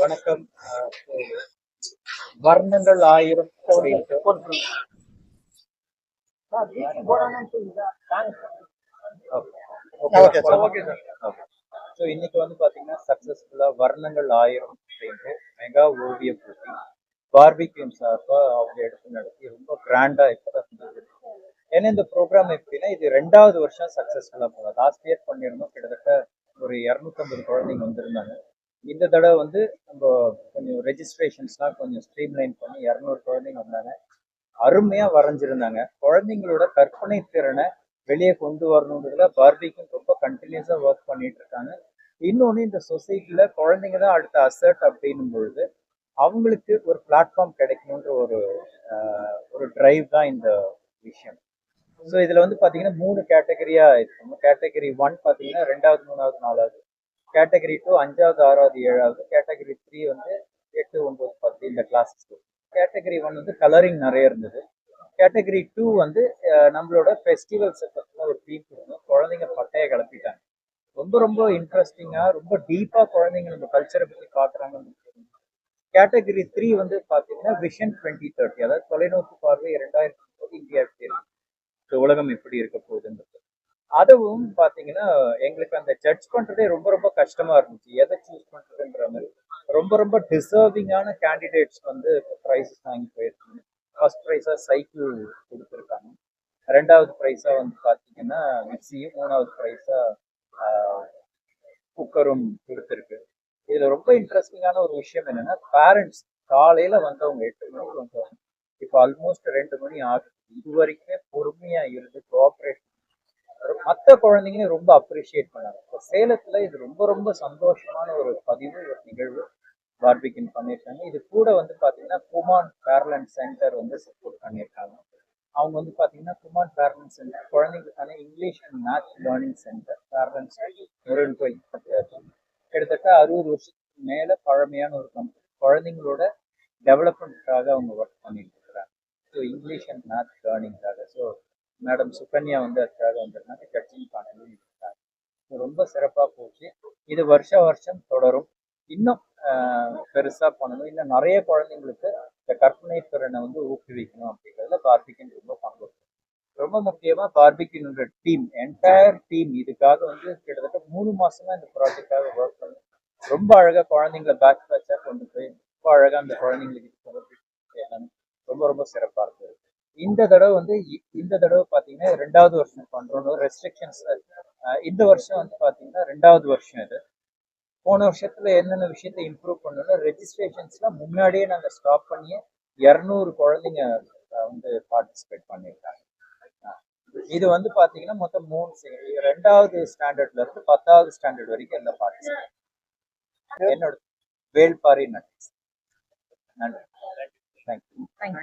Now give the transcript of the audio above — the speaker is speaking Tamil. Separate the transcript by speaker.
Speaker 1: வணக்கம். வர்ணங்கள் ஆயிரம் ஸோ இன்னைக்கு வந்து பாத்தீங்கன்னா சக்சஸ்ஃபுல்லா வர்ணங்கள் ஆயிரம் அப்படின்ட்டு மெகா ஓவிய போட்டி. பார்பிக்யூம் சார்பா அவங்க எடுத்து நடத்தி ரொம்ப கிராண்டா இப்பதான். ஏன்னா இந்த ப்ரோக்ராம் எப்படின்னா இது ரெண்டாவது வருஷம் சக்சஸ்ஃபுல்லா போகும் லாஸ்ட் இயர் பண்ணியிருந்தோம். கிட்டத்தட்ட ஒரு இரநூத்தம்பது குழந்தைங்க வந்திருந்தாங்க. இந்த தடவை வந்து நம்ம கொஞ்சம் ரெஜிஸ்ட்ரேஷன்ஸ்லாம் கொஞ்சம் ஸ்ட்ரீம்லைன் பண்ணி இரநூறு குழந்தைங்க வந்தாங்க. அருமையாக வரைஞ்சிருந்தாங்க. குழந்தைங்களோட கற்பனை திறனை வெளியே கொண்டு வரணுன்றதுல பார்பிக்கும் ரொம்ப கண்டினியூஸாக ஒர்க் பண்ணிட்டு இருக்காங்க இன்னொன்று இந்த சொசைட்டியில் குழந்தைங்க தான் அடுத்த அசர்ட் அப்படின்னும் பொழுது அவங்களுக்கு ஒரு பிளாட்ஃபார்ம் கிடைக்கணுன்ற ஒரு ஒரு டிரைவ் தான் இந்த விஷயம். ஸோ இதில் வந்து பார்த்தீங்கன்னா மூணு கேட்டகரியாக இருக்கும் கேட்டகரி ஒன் பார்த்தீங்கன்னா ரெண்டாவது மூணாவது நாலாவது கேட்டகரி டூ அஞ்சாவது ஆறாவது ஏழாவது கேட்டகரி த்ரீ வந்து எட்டு ஒன்பது பத்து இந்த கிளாஸஸ் கேட்டகரி ஒன் வந்து கலரிங் நிறைய இருந்தது. கேட்டகரி டூ வந்து நம்மளோட ஃபெஸ்டிவல்ஸ் பற்றின ஒரு தீம் கொடுக்கணும் குழந்தைங்க பட்டையை கிளப்பிட்டாங்க. ரொம்ப ரொம்ப இன்ட்ரெஸ்டிங்காக ரொம்ப டீப்பா குழந்தைங்க நம்ம கல்ச்சரை பற்றி பாக்குறாங்கன்னு கேட்டகரி த்ரீ வந்து பாத்தீங்கன்னா விஷன் டுவெண்ட்டி தேர்ட்டி அதாவது தொலைநோக்கு பார்வை இரண்டாயிரத்தி முப்பது இந்தியா எப்படி இருக்கு உலகம் எப்படி இருக்க போகுதுன்றது அதுவும் பாத்தீங்கன்னா எங்களுக்கு அந்த ஜட்ஜ் பண்றதே ரொம்ப ரொம்ப கஷ்டமா இருந்துச்சு. எதை சூஸ் பண்றதுன்ற மாதிரி. ரொம்ப ரொம்ப டிசர்விங்கான கேண்டிடேட்ஸ் வந்து ப்ரைஸஸ் வாங்கி போயிருக்காங்க. ஃபர்ஸ்ட் ப்ரைஸா சைக்கிள் கொடுத்துருக்காங்க. ரெண்டாவது ப்ரைஸா வந்து பாத்தீங்கன்னா மிக்சியும் மூணாவது ப்ரைஸா குக்கரும் கொடுத்துருக்கு. இதுல ரொம்ப இன்ட்ரெஸ்டிங்கான ஒரு விஷயம் என்னன்னா பேரண்ட்ஸ் காலையில வந்தவங்க எட்டு மணிக்கு வந்தவங்க இப்போ ஆல்மோஸ்ட் ரெண்டு மணி ஆகுது. இது வரைக்குமே பொறுமையா இருந்து கோஆப்ரேட் மற்ற குழந்தைங்களையும் ரொம்ப அப்ரிஷியேட் பண்ணாங்க. இப்போ சேலத்துல இது ரொம்ப ரொம்ப சந்தோஷமான ஒரு பதிவு ஒரு நிகழ்வு பார்பிகின் பண்ணியிருக்காங்க. இது கூட வந்து பாத்தீங்கன்னா குமான் பேரலன் சென்டர் வந்து சப்போர்ட் பண்ணியிருக்காங்க. அவங்க வந்து பாத்தீங்கன்னா குமான் பேரலன் centre குழந்தைங்களுக்கான English and maths learning centre பேரலன் Murugan கோயில் கிட்டத்தட்ட அறுபது வருஷத்துக்கு மேல பழமையான ஒரு கம்பெனி குழந்தைங்களோட டெவலப்மெண்ட்காக அவங்க ஒர்க் பண்ணிட்டு இருக்கிறாங்க ஸோ இங்கிலீஷ் அண்ட் மேத்ஸ் லேர்னிங்காக மேடம் சுகன்யா வந்து அதுக்காக வந்திருந்தாங்க. ஜட்ஜிங் பண்ணி இருக்காங்க ரொம்ப சிறப்பாக போச்சு. இது வருஷ வருஷம் தொடரும். இன்னும் பெருசாக பண்ணணும் இன்னும் நிறைய குழந்தைங்களுக்கு இந்த கற்பனை திறனை வந்து ஊக்குவிக்கணும் அப்படிங்கிறதுல பார்பிகின் ரொம்ப பங்கு ரொம்ப முக்கியமாக பார்பிகின்ற டீம் என்டையர் டீம் இதுக்காக வந்து கிட்டத்தட்ட மூணு மாசமா இந்த ப்ராஜெக்டாக ஒர்க் பண்ணி ரொம்ப அழகாக குழந்தைங்களை பேட்ச் பேட்சாக கொண்டு போய் ரொம்ப அழகாக அந்த குழந்தைங்களுக்கு ரொம்ப ரொம்ப சிறப்பாக இருக்கு இந்த தடவை வந்து இந்த தடவை பாத்தீங்கன்னா ரெண்டாவது வருஷம் பண்றோம் ரெஸ்ட்ரிக்ஷன்ஸ் இந்த வருஷம் வந்து பாத்தீங்கன்னா ரெண்டாவது வருஷம் இது. போன வருஷத்துல என்னென்ன விஷயத்தை இம்ப்ரூவ் பண்ணணும் ரெஜிஸ்ட்ரேஷன்ஸ்லாம் முன்னாடியே நாங்க ஸ்டாப் பண்ணி இரநூறு குழந்தைங்க வந்து பார்ட்டிசிபேட் பண்ணியிருக்காங்க. இது வந்து பாத்தீங்கன்னா மொத்தம் மூணு ரெண்டாவது ஸ்டாண்டர்ட்ல இருந்து பத்தாவது ஸ்டாண்டர்ட் வரைக்கும் எல்லாம் பார்ட்டிசிபேட் என்னோட வேள்பாரி நட்ஸ் நன்றி. தேங்க்யூ.